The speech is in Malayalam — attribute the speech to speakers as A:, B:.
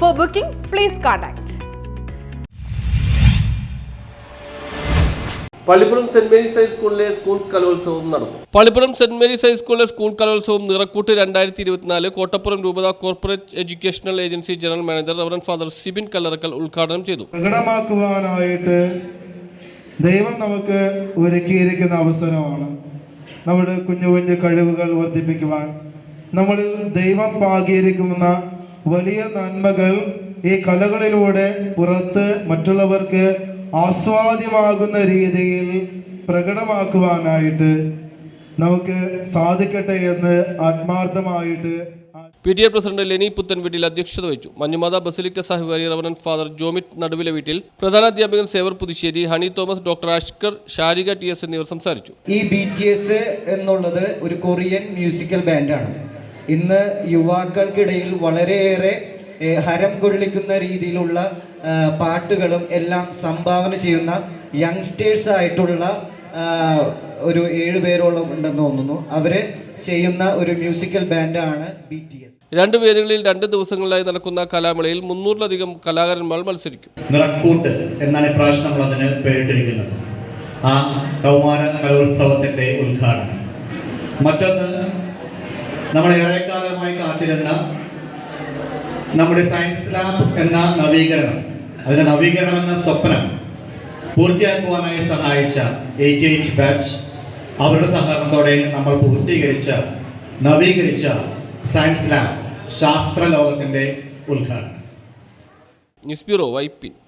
A: For booking please contact
B: Pallippuram saint Mary's ഹൈസ്കൂളിലെ സ്കൂൾ കലോത്സവം നടന്നു. പള്ളിപ്പുറം സെന്റ് മേരീസ് ഹൈസ്കൂളിലെ സ്കൂൾ കലോത്സവം നിറക്കൂട്ട് രണ്ടായിരത്തി ഇരുപത്തിനാല് കോട്ടപ്പുറം രൂപത corporate educational agency general manager reverend father Sibin Kallarakkal ഉദ്ഘാടനം ചെയ്തു.
C: പ്രകടമാക്കുവാനായിട്ട് ദൈവം നമുക്ക് ഒരുക്കിയിരിക്കുന്ന അവസരമാണ്. നമ്മുടെ കുഞ്ഞു കുഞ്ഞു കഴിവുകൾ വർദ്ധിപ്പിക്കുവാൻ. നമ്മളിൽ ദൈവം പാകിയിരിക്കുന്ന വലിയ നന്മകൾ ഈ കലകളിലൂടെ പുറത്ത് മറ്റുള്ളവർക്ക് ആസ്വാദ്യമാകുന്ന രീതിയിൽ പ്രകടമാക്കുവാനായിട്ട് നമുക്ക് സാധിക്കട്ടെ എന്ന് ആത്മാർത്ഥമായിട്ട്
B: P T A president Leni Puthenveettil അധ്യക്ഷത വഹിച്ചു. മഞ്ഞുമാത ബസിലിക്ക സാഹിബാരി റവനൻ ഫാദർ ജോമിറ്റ് നടുവിലെ വീട്ടിൽ പ്രധാനാധ്യാപകൻ Xavier Puthussery Honey Thomas doctor Ashkar Sharika T S എന്നിവർ സംസാരിച്ചു.
D: ഈ ബി ടി എസ് എന്നുള്ളത് ഒരു കൊറിയൻ മ്യൂസിക്കൽ ബാൻഡാണ്. ഇന്ന് യുവാക്കൾക്കിടയിൽ വളരെയേറെ ഹരം കൊള്ളിക്കുന്ന രീതിയിലുള്ള പാട്ടുകളും എല്ലാം സംഭാവന ചെയ്യുന്ന യങ്സ്റ്റേഴ്സ് ആയിട്ടുള്ള ഒരു ഏഴ് പേരോളം ഉണ്ടെന്ന് തോന്നുന്നു. അവർ ചെയ്യുന്ന ഒരു മ്യൂസിക്കൽ ബാൻഡാണ് ബി ടി എസ്
B: രണ്ട് പേരുകളിൽ രണ്ട് ദിവസങ്ങളിലായി നടക്കുന്ന കലാമേളയിൽ മുന്നൂറിലധികം കലാകാരന്മാർ മത്സരിക്കും.
E: നിറക്കൂട്ട് എന്നാണ് ഇപ്രാവശ്യം നമ്മൾ അതിന് പേരിട്ടിരിക്കുന്നത്. ആ കൗമാര കലോത്സവത്തിന്റെ ഉദ്ഘാടനം. മറ്റൊന്ന് നമ്മൾ ഏറെക്കാലമായി കാത്തിരുന്ന നമ്മുടെ സയൻസ് ലാബ് എന്ന നവീകരണം. അതിന്റെ നവീകരണം എന്ന സ്വപ്നം പൂർത്തിയാക്കുവാനായി സഹായിച്ച എയ്റ്റി എച്ച് ബാച്ച് അവരുടെ സഹകരണത്തോടെ നമ്മൾ പൂർത്തീകരിച്ച നവീകരിച്ച സയൻസ് ലാബ് ശാസ്ത്ര ലോകത്തിന്റെ ഉദ്ഘാടനം.
B: News bureau Vypin